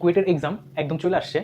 কুয়েটের exam একদম চলে আসছে।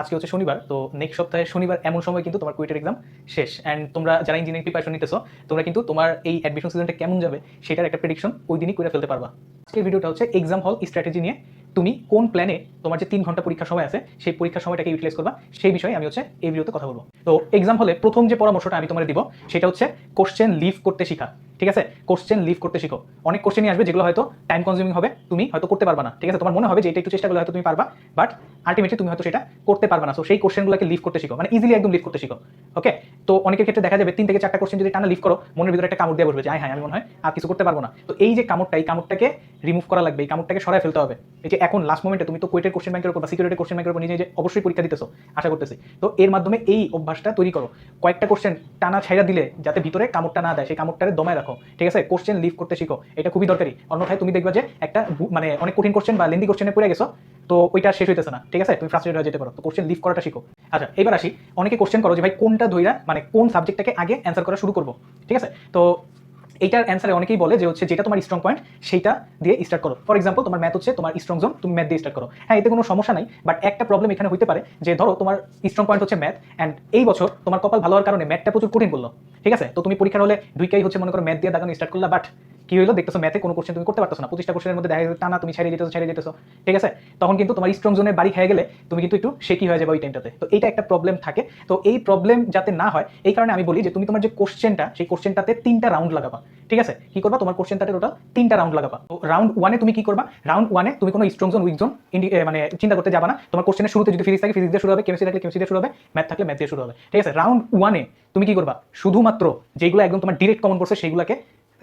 আজকে হচ্ছে শনিবার, তো নেক্সট সপ্তাহে শনিবার এমন সময় কিন্তু তোমার কুয়েটের এক্সাম শেষ। অ্যান্ড তোমরা যারা ইঞ্জিনিয়ারিং প্রিপারেশন নিতেছো, তোমরা কিন্তু তোমার এই অ্যাডমিশন সিজনটা কেমন যাবে সেটার একটা প্রেডিকশন ওই দিনই করে ফেলতে পারবা। আজকের ভিডিওটা হচ্ছে এক্সাম হল স্ট্র্যাটেজি নিয়ে তুমি কোন প্ল্যানে তোমার যে তিন ঘণ্টা পরীক্ষার সময় আছে, সেই পরীক্ষার সময়টাকে ইউটিলাইজ করবা, সেই বিষয়ে আমি হচ্ছে এই ভিডিওতে কথা বলব। তো এক্সাম হলে প্রথম যে পরামর্শটা আমি তোমার দিব, সেটা হচ্ছে কোশ্চেন লিভ করতে শেখা। ঠিক আছে? কোশ্চেন লিভ করতে শিখো। অনেক কোশ্চেনই আসবে যেগুলো হয়তো টাইম কনজিউমিং হবে, তুমি হয়তো করতে পারবা না। ঠিক আছে? তোমার মনে হবে যে এটা একটু চেষ্টা করলে হয়তো তুমি পারবা বাট আলটিমেটলি তুমি হয়তো সেটা করতে পারবা না। সো সেই কোশ্চেনগুলোকে লিভ করতে শিখো। মানে ইজিলি একদম লিভ করতে শিখো। ওকে তো অনেকের ক্ষেত্রে দেখা যাবে তিন থেকে চারটা কোশ্চেন যদি টানা লিভ করো, মনের ভিতরে একটা কামড় দিয়ে বসবে যে হ্যাঁ আমি মনে হয় আর কিছু করতে পারব না। তো এই যে কামড়টা এই কামড়টাকে রিমুভ করা লাগবে। এই কামড়টাকে সরাই ফেলতে হবে। এই যে এখন লাস্ট মোমেন্টে তুমি তো কোয়েটের কোশ্চেন ব্যাংকের উপর বা সিকিউরিটি কোশ্চেন ব্যাংকের উপর নিজে নিজে অবশ্যই পরীক্ষা দিতেছো, আশা করতেছি। তো এর মাধ্যমে এই অভ্যাসটা তৈরি করো। কয়েকটা কোশ্চেন টানা ছাইরা দিলে যাতে ভিতরে কামড়টা না দেয়, সেই কামড়টারে দমায় রাখো। ঠিক আছে? কোশ্চেন লিভ করতে শিখো। এটা খুবই দরকারি। অন্যথায় তুমি দেখবা যে একটা মানে অনেক কঠিন কোশ্চেন বা লেন্দি কোশ্চেনে পড়ে গেছো, তো ওইটা শেষ হইতেছে না। ঠিক আছে? তুমি ফ্রাস্ট্রেট হয়ে যেতে পারো। তো কোশ্চেন লিভ করাটা শিখো। আচ্ছা এবার আসি। অনেকে কোশ্চেন করো যে, ভাই, কোনটা ধইরা মানে কোন সাবজেক্টটাকে আগে অ্যান্সার করা শুরু করব? ঠিক আছে? তো এইটার অ্যান্সারে অনেকেই বলে যে হচ্ছে যেটা তোমার স্ট্রং পয়েন্ট সেইটা দিয়ে স্টার্ট করো। ফর এক্সাম্পল তোমার ম্যাথ হচ্ছে তোমার স্ট্রং জোন তুমি ম্যাথ দিয়ে স্টার্ট করো। হ্যাঁ এতে কোনো সমস্যা নাই বাট একটা প্রবলেম এখানে হতে পারে যে ধরো তোমার স্ট্রং পয়েন্ট হচ্ছে ম্যাথ অ্যান্ড এই বছর তোমার কপাল ভালো হওয়ার কারণে ম্যাথটা প্রচুর কঠিন করল। ঠিক আছে? তো তুমি পরীক্ষার হলে দুইটাই হচ্ছে মনে করো ম্যাথ দিয়ে দাগানো স্টার্ট করলা বাট কি হলো দেখতেছো ম্যাথে কোনো কোশ্চেন তুমি করতে পারছ না। পঁচিশটা কোশ্চেনের মধ্যে দেখা যাচ্ছে টানা, তুমি ছেড়ে যেতেছো ছেড়ে যেতেছো ঠিক আছে? তখন কিন্তু তোমার স্ট্রং জোনের বাড়ি খেয়ে গেলে তুমি কিন্তু একটু শেকি হয়ে যাবে ওই টাইমটাতে তো এইটা একটা প্রবলেম থাকে। তো এই প্রবলেম যাতে না হয়, এই কারণে আমি বলি যে, তুমি তোমার যে কোশ্চেনটা সেই কোশ্চেনটাতে তিনটা রাউন্ড লাগাবা। ঠিক আছে? কি করবা? তোমার কোশ্চেনটাতে টোটাল তিনটা রাউন্ড লাগাবা। তো রাউন্ড ওয়ানে তুমি কি করবা? রাউন্ড ওয়ানে তুমি কোনো স্ট্রং জোন উইক জোন মানে চিন্তা করতে যাবা না। তোমার কোশ্চেনের শুরুতে যদি ফিজিক্স থাকে ফিজিক্স দিয়ে শুরু হবে কেমিস্ট্রি থাকলে কেমিস্ট্রি দিয়ে শুরু হবে ম্যাথ থাকলে ম্যাথ দিয়ে শুরু হবে। ঠিক আছে? রাউন্ড ওয়ানে তুমি কি করবা? শুধুমাত্র যেগুলো একদম তোমার ডিরেক্ট কমন পড়ছে সেগুলোকে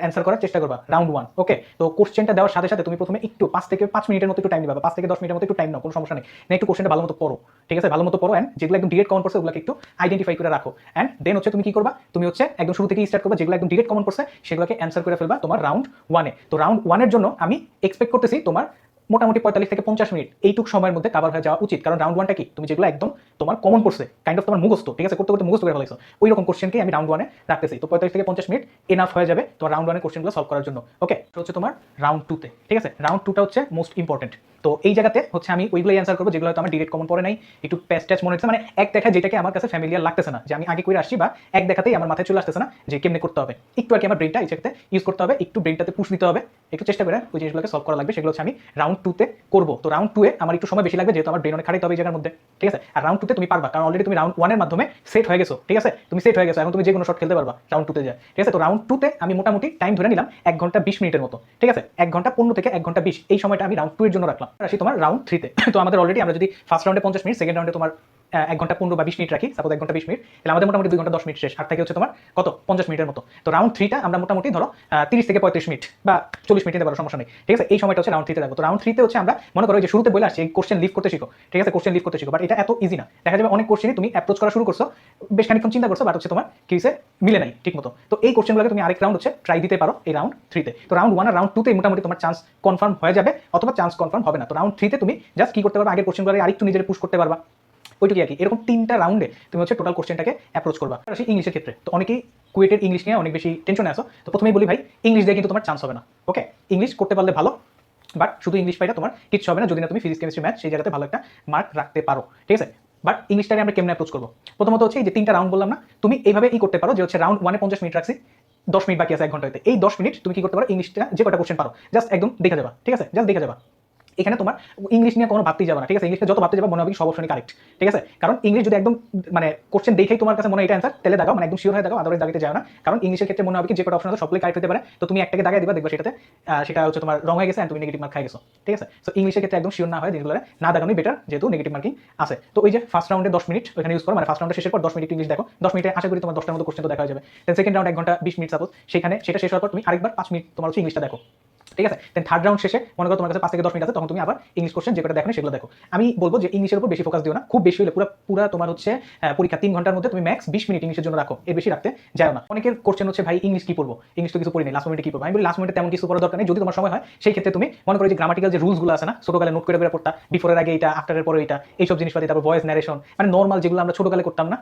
অ্যান্সার করার চেষ্টা করবা রাউন্ড ওয়ান ওকে তো কোশ্চেনটা দেওয়ার সাথে সাথে তুমি প্রথমে একটু পাঁচ থেকে পাঁচ মিনিটের মতো একটু টাইম নিবা, পাঁচ থেকে দশ মিনিটের মতো একটু টাইম নাও, কোনো সমস্যা নেই। একটু কোশ্চেনটা ভালো মতো পড়ো, ঠিক আছে? ভালো মতো পড়ো অ্যান্ড যেগুলো একদম ডিরেক্ট কমন করছে ওগুলোকে একটু আইডেন্টিফাই করে রাখো। অ্যান্ড দেন হচ্ছে তুমি কি করবা? তুমি হচ্ছে একদম শুরু থেকে স্টার্ট করবা, যেগুলো একদম ডিরেক্ট কমন করছে সেগুলোকে অ্যান্সার করে ফেলবা তোমার রাউন্ড ওয়ানে তো রাউন্ড ওয়ানের জন্য আমি এক্সপেক্ট করতেছি তোমার মোটামুটি পঁয়তাল্লিশ থেকে পঞ্চাশ মিনিট এইটুক সময়ের মধ্যে কাবার হয়ে যাওয়া উচিত। কারণ রাউন্ড ওয়ানটা কি? তুমি যেগুলো একদম তোমার কমন করছে কাইন্ড অফ তোমার মুখস্থ, ঠিক আছে? করতে করতে মুখস্থ করে ফেলাইছো। ওই রকম কোশ্চেনকে আমি রাউন্ড ওয়ানে রাখতেছি। তো পঁয়তাল্লিশ থেকে পঞ্চাশ মিনিট এনাফ হয়ে যাবে তোমার রাউন্ড ওয়ানের কোশ্চেনগুলো সলভ করার জন্য। ওকে হচ্ছে তোমার রাউন্ড টুতে ঠিক আছে? রাউন্ড টুটা হচ্ছে মোস্ট ইম্পর্টেন্ট তো এই জায়গাতে হচ্ছে আমি ওইগুলোই অ্যান্সার করব, যেগুলো হয়তো আমার ডিরেক্ট কমন পড়ে নাই, একটু প্যাচ মনে হচ্ছে মানে এক দেখা যেটাকে আমার কাছে ফ্যামিলিয়ার লাগতেছে না, যে আমি আগে করে আসছি বা এক দেখাতেই আমার মাথায় চলে আসতেছে না, যে কেমনে করতে হবে। একটু আর কি আমার ব্রেনটা এই জায়গাতে ইউজ করতে হবে, একটু ব্রেনটাতে পুশ দিতে হবে, একটু চেষ্টা করে ওই জিনিসগুলোকে সলভ করা লাগবে, সেগুলো হচ্ছে আমি রাউন্ড টুতে করব। তো রাউন্ড টুয়ে আমার একটু সময় বেশি লাগবে, যেহেতু আমার ব্রেন অনেক খাটাইতে হবে এই জায়গার মধ্যে, ঠিক আছে? আর রাউন্ড টুতে তুমি পারবা, কারণ অলরেডি তুমি রাউন্ড ওয়ানের মাধ্যমে সেট হয়ে গেছো, ঠিক আছে? তুমি সেট হয়ে গেছো, এখন তুমি যে কোনো শট খেলতে পারবা রাউন্ড টুতে যায় ঠিক আছে? তো রাউন্ড টুতে আমি মোটামুটি টাইম ধরে নিলাম এক ঘণ্টা বিশ মিনিটের মতো, ঠিক আছে? এক ঘণ্টা পনেরো থেকে এক ঘণ্টা বিশ, এই সময়টা আমি রাউন্ড টু এর জন্য রাখলাম। আসি তোমার রাউন্ড থ্রিতে তো। আমাদের অলরেডি আমরা যদি ফার্স্ট রাউন্ডে পঞ্চাশ মিনিট সেকেন্ড রাউন্ডে তোমার এক ঘণ্টা পনেরো বা বিশ মিনিট রাখি সাপোজ এক ঘণ্টা বিশ মিনিট, তাহলে আমাদের মোটামুটি দুই ঘণ্টা দশ মিনিট শেষ। আর থাকে হচ্ছে তোমার কত? পঞ্চাশ মিনিটের মতো। তো রাউন্ড থ্রিটা আমরা মোটামুটি ধরো তিরিশ থেকে পঁয়ত্রিশ মিনিট বা চল্লিশ মিনিটে পারো সমস্যা নেই। ঠিক আছে? এই সময়টা হচ্ছে রাউন্ড থ্রিতে রাখব তো রাউন্ড থ্রিতে হচ্ছে আমরা, মনে করো যে শুরুতে বলে আসছি কোশ্চেন লিভ করতে শিখো। ঠিক আছে? কোশ্চেন লিভ করতে শিখো। বাট এটা এত ইজি না। দেখা যাবে অনেক কোশ্চেনই তুমি অ্যাপ্রোচ করা শুরু করছ, বেশ খানিকক্ষণ চিন্তা করছ বাট হচ্ছে তোমার কি হয়েছে? মিলে নাই ঠিক মতো তো এই কোশ্চেনগুলোকে তুমি আরেক রাউন্ড হচ্ছে ট্রাই দিতে পারো এই রাউন্ড থ্রিতে তো। রাউন্ড ওয়ান আর রাউন্ড টুতে মোটামুটি তোমার চান্স কনফার্ম হয়ে যাবে, অথবা চান্স কনফার্ম হবে না। তো রাউন্ড থ্রিতে তুমি জাস্ট কি করতে পারবে? আগের কোশ্চেনগুলো আরেকটু নিজের পুশ করতে পারবা। ওইটুকু আর কি। এরকম তিনটা রাউন্ডে তুমি হচ্ছে টোটাল কোশ্চেনটাকে অ্যাপ্রোচ করবা। আসি ইংলিশের ক্ষেত্রে। তো অনেকেই কুয়েটের ইংলিশ নিয়ে অনেক বেশি টেনশনে আসো তো প্রথমেই বলি ভাই, ইংলিশ দিয়ে কিন্তু তোমার চান্স হবে না। ওকে ইংলিশ করতে পারলে ভালো বাট শুধু ইংলিশ পাইটা তোমার কিচ্ছু হবে না। যদি না তুমি ফিজিক্স কেমিস্ট্রি ম্যাথ সেই জায়গাতে ভালো একটা মার্ক রাখতে পারো। ঠিক আছে? বাট ইংলিশটাকে আমরা কেমনে অ্যাপ্রোচ করব? প্রথমত হচ্ছে এই যে তিনটা রাউন্ড বললাম না, তুমি এইভাবে ই করতে পারো যে হচ্ছে রাউন্ড ওয়ানে পঞ্চাশ মিনিট রাখছি, দশ মিনিট বাকি আছে এক ঘণ্টা হইতে এই দশ মিনিট তুমি কি করতে পারো? ইংলিশটা যে কটা কোশ্চেন পারো জাস্ট একদম দেখে যাবা। ঠিক আছে? জাস্ট দেখে যাবা। এখানে তোমার ইংলিশ নিয়ে কোনো ভাবতেই যাবে না, ঠিক আছে? ইংলিশটা যত ভাবতে যাবে, মনে হবে সব অপশনই কারেক্ট ঠিক আছে? কারণ ইংলিশ যদি একদম মানে কোশ্চেন দেখেই তোমার কাছে মনে হয় এটা অ্যান্সার তাহলে দাগাও মানে একদম শিওর হয়ে দাগাও আদারওয়াইজ দাগাতে যাবে না। কারণ ইংলিশের ক্ষেত্রে মনে হবে কি, যে কটা অপশন আছে, সবগুলোই কারেক্ট হতে পারে। তো তুমি একটাকে দাগাই দিবা, দেখবে সেটাতে সেটা হচ্ছে তোমার রং হয়ে গেছে তুমি নেগেটিভ মার্ক খাই গেছো ঠিক আছে? সো ইংলিশের ক্ষেত্রে একদম শিওর না হয় জিনিসগুলো না দেখানোই বেটার যেহেতু নেগেটিভ মার্কিং আছে। তো ওই যে ফার্স্ট রাউন্ডে দশ মিনিট ওখানে ইউজ করো মানে ফার্স্ট রাউন্ডে শেষের পর দশ মিনিট ইংলিশ দেখো, দশ মিনিটে আশা করি তোমার দশটার মতো কোশ্চেন তো দেখা যাবে। সেকেন্ড রাউন্ড এক ঘণ্টা, বিশ মিনিট সাপোজ সেখানে সেটা শেষ হওয়ার পর তুমি আরেকবার পাঁচ মিনিট তোমার হচ্ছে ইংলিশটা দেখো। ঠিক আছে? দেন থার্ড রাউন্ড শেষে মনে করো তোমার কাছে পাঁচ থেকে দশ মিনিট আছে, তখন তুমি আবার ইংলিশ কোশ্চেন যেটা দেখো সেগুলো দেখো। আমি বলব যে ইংলিশের উপর বেশি ফোকাস দিও না। খুব বেশি হলে পুরো পুরো তোমার হচ্ছে পরীক্ষা তিন ঘণ্টার মধ্যে তুমি ম্যাক্স বিশ মিনিট ইংলিশের জন্য রাখো। এর বেশি রাখতে যাও না। অনেকের কোশ্চেন হচ্ছে, ভাই ইংলিশ কি পড়ব? ইংলিশ তো কিছু পড়ি নেই লাস্ট মিনিটে কি পড়ব? আমি বলি লাস্ট মিনিটে তেমন কিছু পড়ার দরকার নেই। যদি তোমার সময় হয়, সেই ক্ষেত্রে তুমি মনে করো যে গ্রামাটিক্যাল যে রুলসগুলো আছে না, ছোটকালে নোট করে করে পড়তা বিফোরের আগে এটা আফটারের পরে এটা এইসব জিনিসপাতি, তারপর ভয়েস ন্যারেশন মানে নর্মাল যেগুলো আমরা ছোটকালে করতাম না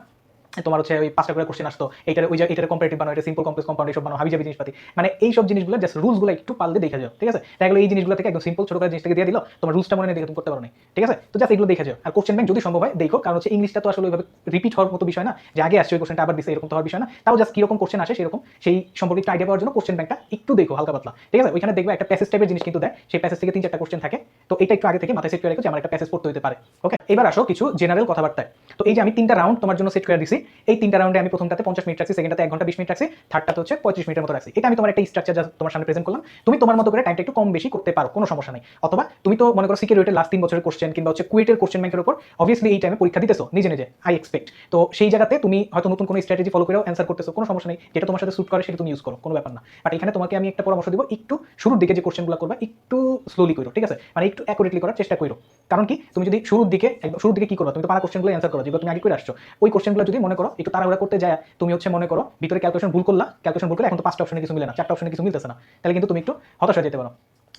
তোমার হচ্ছে ওই পাঁচটা করে কোশ্চেন আসতো। এইটার ওই এটার কম্পারেটিভ বানাও, এটা সিম্পল কমপ্লেক্স কম্পাউন্ড এসব বানাও, হাবিজাবি জিনিসপাতি। মানে এই সব জিনিসগুলো জাস্ট রুলসগুলো একটু পারলে দেখে যাও, ঠিক আছে? দেখা এই জিনিসগুলো থেকে একদম সিম্পল ছোট করে জিনিসটাকে দিয়ে দিল, তোমার রুলসটা মনে দেখে তুমি করতে পারো না ঠিক আছে? তো জাস্ট এগুলো দেখে যাও। আর কোশ্চেন ব্যাংক যদি সম্ভব হয়, দেখো, কারণ হচ্ছে ইংলিশটা তো আসলে ওইভাবে রিপিট হওয়ার মতো বিষয় না, যে আগে আসছে ওই কোশ্চেনটা আবার দিছে, এরকম তো হওয়ার বিষয় না। তাও জাস্ট কীরকম কোশ্চেন আসে সেরকম, সেই সম্পর্কে একটু আইডিয়া পাওয়ার জন্য কোশ্চেন ব্যাংকটা একটু দেখো, হালকা পাতলা, ঠিক আছে? ওইখানে দেখবে একটা প্যাসেজ টাইপের জিনিস কিন্তু দেয়, সেই প্যাসেজ থেকে তিন চারটা কোশ্চেন থাকে। তো এটা একটু আগে থেকে মাথায় সেট করে রেখো যে আমার একটা প্যাসেজ পড়তে হতে পারে ওকে এবার আসো কিছু জেনারেল কথাবার্তায়। তো এই যে আমি তিনটা রাউন্ড তোমার জন্য সেট করে দিছি এই তিনটা রাউন্ডে আমি প্রথমটাতে পঞ্চাশ মিনিট রাখছি সেকেন্ডটাতে এক ঘণ্টা বিশ মিনিট রাখছি থার্ডটাতে হচ্ছে পঁয়ত্রিশ মিনিটের মতো রাখছি। এটা আমি তোমার একটা স্ট্রাকচার যা তোমার সামনে প্রেজেন্ট করলাম। তুমি তোমার মতো করে টাইমটা একটু কম বেশি করতে পারো, কোনো সমস্যা নেই। অথবা তুমি তো মনে করো সিকিউরিটির লাস্ট তিন বছরের কোশ্চেন কিংবা হচ্ছে কুয়েটের কোশ্চেন ব্যাংকের উপর অবভিয়াসলি এই টাইমে পরীক্ষা দিতেছো, নিজে নিজে আই এক্সপেক্ট তো সেই জায়গাতে তুমি হয়তো নতুন কোনো স্ট্র্যাটেজি ফলো করেও অ্যান্সার করতেছো, কোনো সমস্যা নেই। যেটা তোমার সাথে স্যুট করে সেটা তুমি ইউজ করো, কোনো ব্যাপার না। বাট এখানে তোমাকে আমি একটা পরামর্শ দিব, একটু শুরুর দিকে যে কোশ্চেনগুলো করবা, একটু স্লোলি করো, ঠিক আছে? মানে একটু অ্যাকুরেটলি করার চেষ্টা করো। কারণ কি, তুমি যদি শুরুর দিকে একদম শুরুর দিকে কি করো তুমি তো পারা কোশ্চেনগুলো অ্যান্সার করো, যেগুলো তুমি আগে করে আসছো। ওই কোশ্চেনগুলো যদি মনে করো, একটু তাড়াহুড়া করতে যায় তুমি হচ্ছে মনে করো, ভিতরে ক্যালকুলেশন ভুল করলা ক্যালকুলেশন ভুল করে এখন তো পাঁচটা অপশনে কিছু মিলে না, চারটা অপশনে কিছু মিলতেছে না। তাহলে কিন্তু তুমি একটু হতাশা যেতে পারো।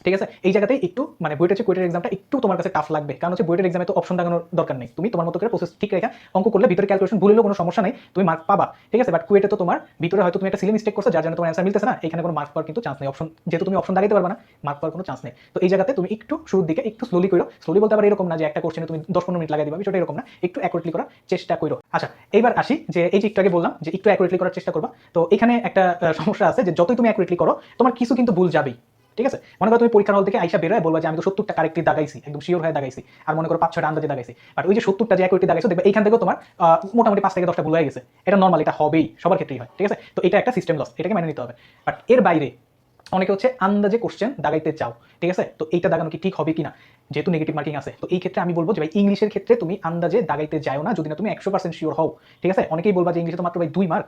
ঠিক আছে? এই জায়গাতে একটু মানে বুয়েটের হচ্ছে কুয়েটের এক্সামটা একটু তোমার কাছে টাফ লাগবে। কারণ হচ্ছে বুয়েটের এক্সামে তো অপশন দাগানোর দরকার নেই। তুমি তোমার মতো করে প্রসেস ঠিক রেখা অঙ্ক করলে ভিতরে ক্যালকুলেশন ভুলেও কোনো সমস্যা নেই, তুমি মার্ক পাবা। ঠিক আছে? বাট কুয়েটে তো তোমার, ভিতরে হয়তো তুমি একটা সিলি মিস্টেক করছ, যার জন্য তোমার অ্যান্সার মিলতেছে না। এখানে কোনো মার্ক পাওয়ার কিন্তু চান্স নেই। অপশন যেহেতু তুমি অপশন দাগাইতে পারবে না মার্ক পাওয়ার কোনো চান্স নেই। তো এই জায়গাতে তুমি একটু শুরুর দিকে একটু স্লোলি করো। স্লোলি বলতে আবার এরকম না যে একটা কোশ্চেনে তুমি দশ পনেরো মিনিট লাগাই দিবা। বিষয়টা এরকম না। একটু অ্যাকুরেটলি করার চেষ্টা করো। আচ্ছা এইবার আসি যে এই যে একটু আগে বললাম যে একটু অ্যাকুরেটলি করার চেষ্টা করবা। তো এখানে একটা সমস্যা আছে যে যতই তুমি অ্যাকুরেটলি করো, তোমার কিছু কিন্তু ভুল যাবেই। ঠিক আছে? মনে করো তুমি পরীক্ষার হল থেকে আইসা বেরোয়, বলবা যে আমি তো সত্তরটা কারেক্টলি দাগাইছি, একদম শিওর হয়ে দাগাইছি, আর মনে করো পাঁচ ছটা আন্দাজে দাগাইছি। বাট ওই যে সত্তরটা যে একটি দাগাইছো, দেখবে এইখান থেকেও তোমার মোটামুটি পাঁচ থেকে দশটা ভুল হয়ে গেছে। এটা নর্মাল এটা হবেই, সবার ক্ষেত্রেই হয়, ঠিক আছে? তো এটা একটা সিস্টেম লস এটাকে মেনে নিতে হবে। বাট এর বাইরে অনেকে হচ্ছে আন্দাজে কোশ্চেন দাগাইতে চাও, ঠিক আছে? তো এইটা দাগানো কি ঠিক হবে কিনা? যেহেতু নেগেটিভ মার্কিং আছে, তো এই ক্ষেত্রে আমি বলব যে ভাই ইংলিশের ক্ষেত্রে তুমি আন্দাজে দাগাইতে যাও না, যদি না তুমি একশো পার্সেন্ট শিওর হও, ঠিক আছে? অনেকেই বলবা যে ইংলিশে তো মাত্র ভাই দুই মার্ক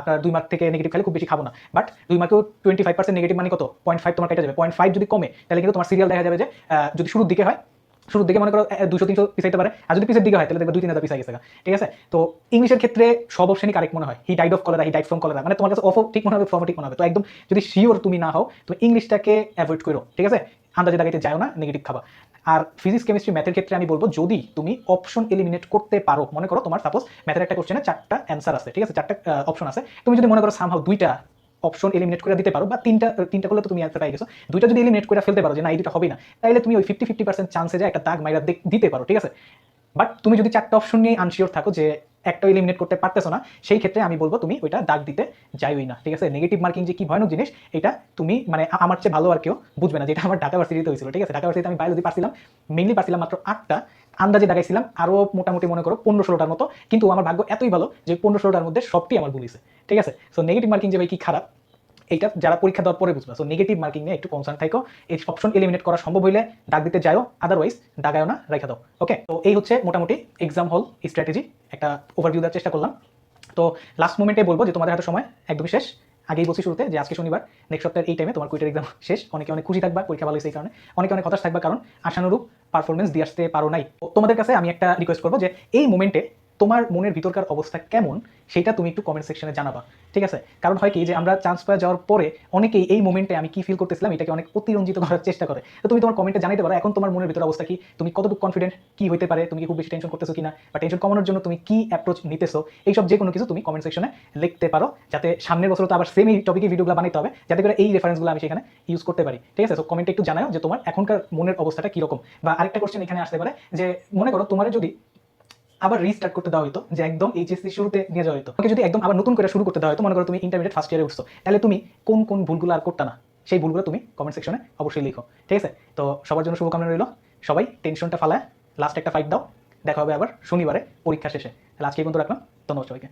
আপনার দুই মার্ক থেকে নেগেটিভ খালি খুব বেশি খাব না। বাট দুই মার্কেও টোয়েন্টি ফাইভ পার্সেন্ট নেগেটিভ মানে কত? পয়েন্ট ফাইভ তোমার কেটে যাবে। পয়েন্ট ফাইভ যদি কমে, তাহলে কিন্তু তোমার সিরিয়াল দেখা যাবে যে যদি শুরুর দিকে হয় শুরুর দিকে মনে করো দুশো তিনশো পিছাইতে পারে। আর যদি পিছের দিকে হয়, তাহলে দেখবে দুই, তিন হাজার পিছাই গেছে। ঠিক আছে? তো ইংলিশের ক্ষেত্রে সব অপশনই কারেক্ট মনে হয়। He died of cholera he died from cholera মানে তোমার কাছে অফ, ঠিক মনে হবে ফর্ম ঠিক মনে হবে। তো একদম যদি শিওর তুমি না হও তুমি ইংলিশটাকে অ্যাভয়েড করো। ঠিক আছে? আন্দাজে দাগাইতে যাও না নেগেটিভ খাবা। আর ফিজিক্স কেমিস্ট্রি ম্যাথের ক্ষেত্রে আমি বলব, যদি তুমি অপশন এলিমিনেট করতে পারো, মনে করো তোমার সাপোজ ম্যাথের একটা কোশ্চেনে চারটা অ্যান্সার আছে। ঠিক আছে? চারটা অপশন আছে। তুমি যদি মনে করো সামহাও দুইটা অপশন এলিমিনেট করে দিতে পারো, বা তিনটা তিনটা করলে তো তুমি অ্যান্সার পাই গেছো। দুইটা যদি এলিমিনেট করে ফেলতে পারো যে না এই দুটো হবে না তাহলে তুমি ওই ফিফটি ফিফটি পার্সেন্ট চান্সে যে একটা দাগ মাইরা দিতে পারো, ঠিক আছে? বাট তুমি যদি চারটা অপশন নিয়ে আনশিওর থাকো যে, একটা এলিমিনেট করতে পারতেছো না, সেই ক্ষেত্রে আমি বলব তুমি ওইটা দাগ দিতে যাইওই না, ঠিক আছে? নেগেটিভ মার্কিং যে কি ভয়ানক জিনিস, এটা তুমি মানে আমার চেয়ে ভালো আর কেউ বুঝবে না, যেটা আমার ঢাকা ভার্সিটিতে হয়েছিল, ঠিক আছে? ঢাকা ভার্সিটিতে আমি বায়োলজি পারছিলাম মেইনলি পারছিলাম মাত্র আটটা, আন্দাজে দাগাইছিলাম আরও মোটামুটি মনে করো পনেরো ষোলোটার মতো, কিন্তু আমার ভাগ্য এতই ভালো যে পনেরো ষোলোটার মধ্যে সবটি আমার ভুলিছে ঠিক আছে? সো নেগেটিভ মার্কিং যে ভাই কি খারাপ? এইটা যারা পরীক্ষা দেওয়ার পরে বুঝবে। সো নেগেটিভ মার্কিং নিয়ে একটু কনসার্ন থাকো। এই অপশন এলিমিনেট করা সম্ভব হইলে দাগ দিতে যাও আদারওয়াইজ দাগায়ও না, রেখে দাও। ওকে তো এই হচ্ছে মোটামুটি এক্সাম হল স্ট্র্যাটেজি একটা ওভারভিউ দেওয়ার চেষ্টা করলাম। তো লাস্ট মোমেন্টে বলব যে তোমাদের হাতে সময় একদমই শেষ। আগেই বলছি শুরুতে যে আজকে শনিবার নেক্সট সপ্তাহের এই টাইমে তোমার কুইটার এক্সাম শেষ। অনেকে অনেক খুশি থাকবা, পরীক্ষা ভালো হয়েছে এই কারণে। অনেকে অনেক হতাশ থাকবা কারণ আশানুরূপ পারফরমেন্স দিয়ে আসতে পারো নাই। তোমাদের কাছে আমি একটা রিকোয়েস্ট করব যে এই মোমেন্টে তোমার মনের ভিতরকার অবস্থা কেমন, সেটা তুমি একটু কমেন্ট সেকশনে জানাবা, ঠিক আছে? কারণ হয় কি যে আমরা চান্স পাওয়া যাওয়ার পরে অনেকেই এই মোমেন্টে আমি কি ফিল করতেছিলাম, এটাকে অনেক অতিরঞ্জিত করার চেষ্টা করে। তো তুমি তোমার কমেন্টে জানাতে পারো, এখন তোমার মনের ভিতর অবস্থা কি? তুমি কতটুকু কনফিডেন্ট কি হতে পারে? তুমি খুব বেশি টেনশন করতেছো কিনা? বা টেনশন কমানোর জন্য তুমি কি অ্যাপ্রোচ নিতেছো? এইসব যে কোনো কিছু তুমি কমেন্ট সেকশনে লিখতে পারো, যাতে সামনের বছর তো আবার সেম এই টপিকে ভিডিওগুলো বানাইতে হবে, যাতে করে এই রেফারেন্সগুলো আমি সেখানে ইউজ করতে পারি, ঠিক আছে? তো কমেন্টে একটু জানাও যে তোমার এখনকার মনের অবস্থাটা কীরকম। বা আরেকটা কোশ্চেন এখানে আসতে পারে যে, মনে করো তোমার যদি আবার রিস্টার্ট করতে দেওয়া হতো যে একদম এইচএসসি শুরুতে নিয়ে যাওয়া হতো ওকে যদি একদম আবার নতুন করে শুরু করতে দেওয়া হতো মনে করো তুমি ইন্টারমিডিয়েট ফার্স্ট ইয়ারে উঠছো, তাহলে তুমি কোন কোন ভুলগুলো আর করতে না, সেই ভুলগুলো তুমি কমেন্ট সেকশনে অবশ্যই লিখো, ঠিক আছে? তো সবার জন্য শুভকামনা রইল, সবাই টেনশনটা ফালায় লাস্ট একটা ফাইট দাও, দেখা হবে আবার শনিবারে পরীক্ষা শেষে, তাহলে আজকে কিন্তু রাখলাম, ধন্যবাদ সবাইকে।